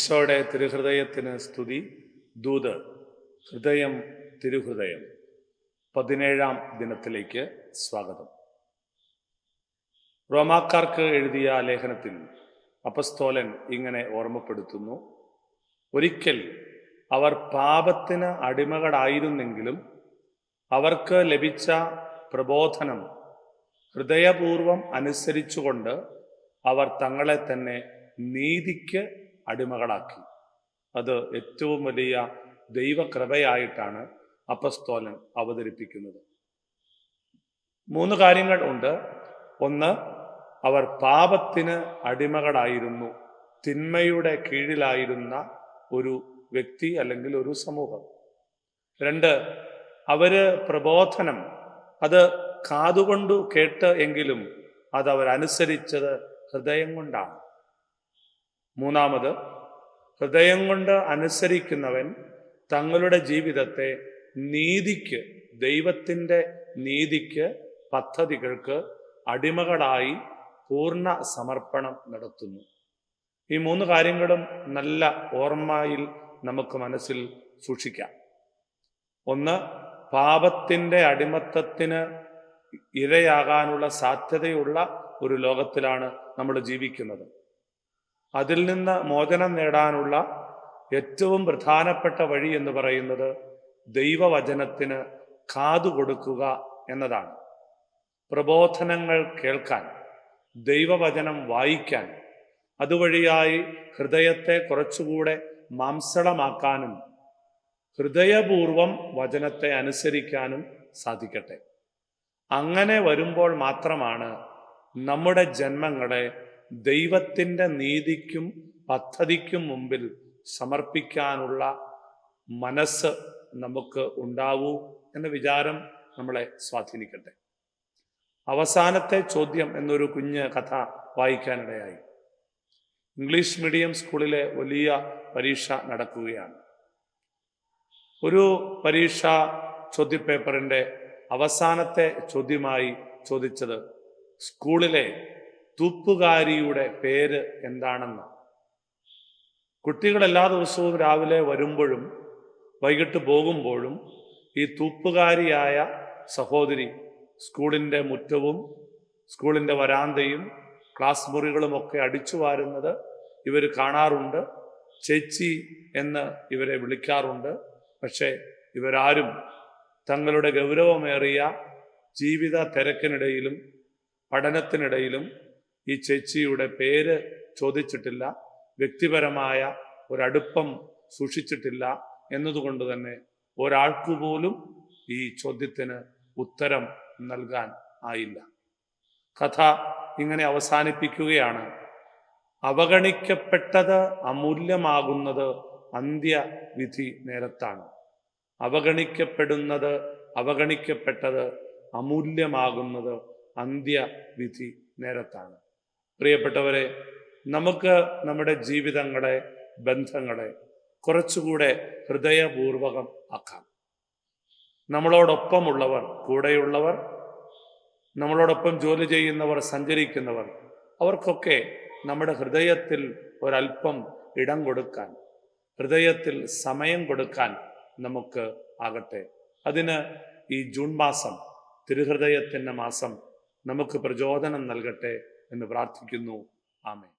ഈശോയുടെ തിരുഹൃദയത്തിന് സ്തുതി. ദൂത് ഹൃദയം തിരുഹൃദയം. പതിനേഴാം ദിനത്തിലേക്ക് സ്വാഗതം. റോമാക്കാർക്ക് എഴുതിയ ലേഖനത്തിൽ അപസ്തോലൻ ഇങ്ങനെ ഓർമ്മപ്പെടുത്തുന്നു. ഒരിക്കൽ അവർ പാപത്തിന് അടിമകളായിരുന്നെങ്കിലും അവർക്ക് ലഭിച്ച പ്രബോധനം ഹൃദയപൂർവം അനുസരിച്ചുകൊണ്ട് അവർ തങ്ങളെ തന്നെ നീതിക്ക് അടിമകളാക്കി. അത് ഏറ്റവും വലിയ ദൈവകൃപയായിട്ടാണ് അപ്പസ്തോലൻ അവതരിപ്പിക്കുന്നത്. മൂന്ന് കാര്യങ്ങൾ ഉണ്ട്. ഒന്ന് അവർ പാപത്തിന് അടിമകളായിരുന്നു. തിന്മയുടെ കീഴിലായിരുന്ന ഒരു വ്യക്തി അല്ലെങ്കിൽ ഒരു സമൂഹം. രണ്ട് അവർ പ്രബോധനം അത് കാതുകൊണ്ടു കേട്ട് എങ്കിലും അത് അവരനുസരിച്ചത് ഹൃദയം കൊണ്ടാണ്. മൂന്നാമത് ഹൃദയം കൊണ്ട് അനുസരിക്കുന്നവൻ തങ്ങളുടെ ജീവിതത്തെ നീതിക്ക് ദൈവത്തിന്റെ നീതിക്ക് പദ്ധതികൾക്ക് അടിമകളായി പൂർണ സമർപ്പണം നടത്തുന്നു. ഈ മൂന്ന് കാര്യങ്ങളും നല്ല ഓർമ്മയിൽ നമുക്ക് മനസ്സിൽ സൂക്ഷിക്കാം. ഒന്ന് പാപത്തിന്റെ അടിമത്തത്തിന് ഇരയാകാനുള്ള സാധ്യതയുള്ള ഒരു ലോകത്തിലാണ് നമ്മൾ ജീവിക്കുന്നത്. അതിൽ നിന്ന് മോചനം നേടാനുള്ള ഏറ്റവും പ്രധാനപ്പെട്ട വഴി എന്ന് പറയുന്നത് ദൈവവചനത്തിന് കൊടുക്കുക എന്നതാണ്. പ്രബോധനങ്ങൾ കേൾക്കാൻ ദൈവവചനം വായിക്കാൻ അതുവഴിയായി ഹൃദയത്തെ കുറച്ചുകൂടെ മാംസളമാക്കാനും ഹൃദയപൂർവം വചനത്തെ അനുസരിക്കാനും സാധിക്കട്ടെ. അങ്ങനെ വരുമ്പോൾ മാത്രമാണ് നമ്മുടെ ജന്മങ്ങളെ ദൈവത്തിന്റെ നീതിക്കും പദ്ധതിക്കും മുമ്പിൽ സമർപ്പിക്കാനുള്ള മനസ്സ് നമുക്ക് ഉണ്ടാവൂ എന്ന വിചാരം നമ്മളെ സ്വാധീനിക്കട്ടെ. അവസാനത്തെ ചോദ്യം എന്നൊരു കുഞ്ഞ് കഥ വായിക്കാനിടയായി. ഇംഗ്ലീഷ് മീഡിയം സ്കൂളിലെ വലിയ പരീക്ഷ നടക്കുകയാണ്. ഒരു പരീക്ഷ ചോദ്യപേപ്പറിന്റെ അവസാനത്തെ ചോദ്യമായി ചോദിച്ചത് സ്കൂളിലെ തൂപ്പുകാരിയുടെ പേര് എന്താണെന്ന്? കുട്ടികൾ എല്ലാ ദിവസവും രാവിലെ വരുമ്പോഴും വൈകിട്ട് പോകുമ്പോഴും ഈ തൂപ്പുകാരിയായ സഹോദരി സ്കൂളിന്റെ മുറ്റവും സ്കൂളിന്റെ വരാന്തയും ക്ലാസ് മുറികളും ഒക്കെ അടിച്ചു വാരുന്നത് ഇവർ കാണാറുണ്ട്. ചേച്ചി എന്ന് ഇവരെ വിളിക്കാറുണ്ട്. പക്ഷേ ഇവരാരും തങ്ങളുടെ ഗൗരവമേറിയ ജീവിത തിരക്കിനിടയിലും പഠനത്തിനിടയിലും ഈ ചേച്ചിയുടെ പേര് ചോദിച്ചിട്ടില്ല വ്യക്തിപരമായ ഒരടുപ്പം സൂക്ഷിച്ചിട്ടില്ല എന്നതുകൊണ്ട് തന്നെ ഒരാൾക്കു പോലും ഈ ചോദ്യത്തിന് ഉത്തരം നൽകാൻ ആയില്ല. കഥ ഇങ്ങനെ അവസാനിപ്പിക്കുകയാണ്. അവഗണിക്കപ്പെട്ടത് അമൂല്യമാകുന്നത് അന്ത്യവിധി നേരത്താണ്. അവഗണിക്കപ്പെടുന്നത് അവഗണിക്കപ്പെട്ടത് അമൂല്യമാകുന്നത് അന്ത്യവിധി നേരത്താണ്. പ്രിയപ്പെട്ടവരെ നമുക്ക് നമ്മുടെ ജീവിതങ്ങളെ ബന്ധങ്ങളെ കുറച്ചുകൂടെ ഹൃദയപൂർവകം ആക്കാം. നമ്മളോടൊപ്പമുള്ളവർ കൂടെയുള്ളവർ നമ്മളോടൊപ്പം ജോലി ചെയ്യുന്നവർ സഞ്ചരിക്കുന്നവർ അവർക്കൊക്കെ നമ്മുടെ ഹൃദയത്തിൽ ഒരല്പം ഇടം കൊടുക്കാൻ ഹൃദയത്തിൽ സമയം കൊടുക്കാൻ നമുക്ക് ആകട്ടെ. അതിന് ഈ ജൂൺ മാസം തിരുഹൃദയത്തിന്റെ മാസം നമുക്ക് പ്രചോദനം നൽകട്ടെ. എന്ന് പ്രാർത്ഥിക്കുന്നു. ആമേ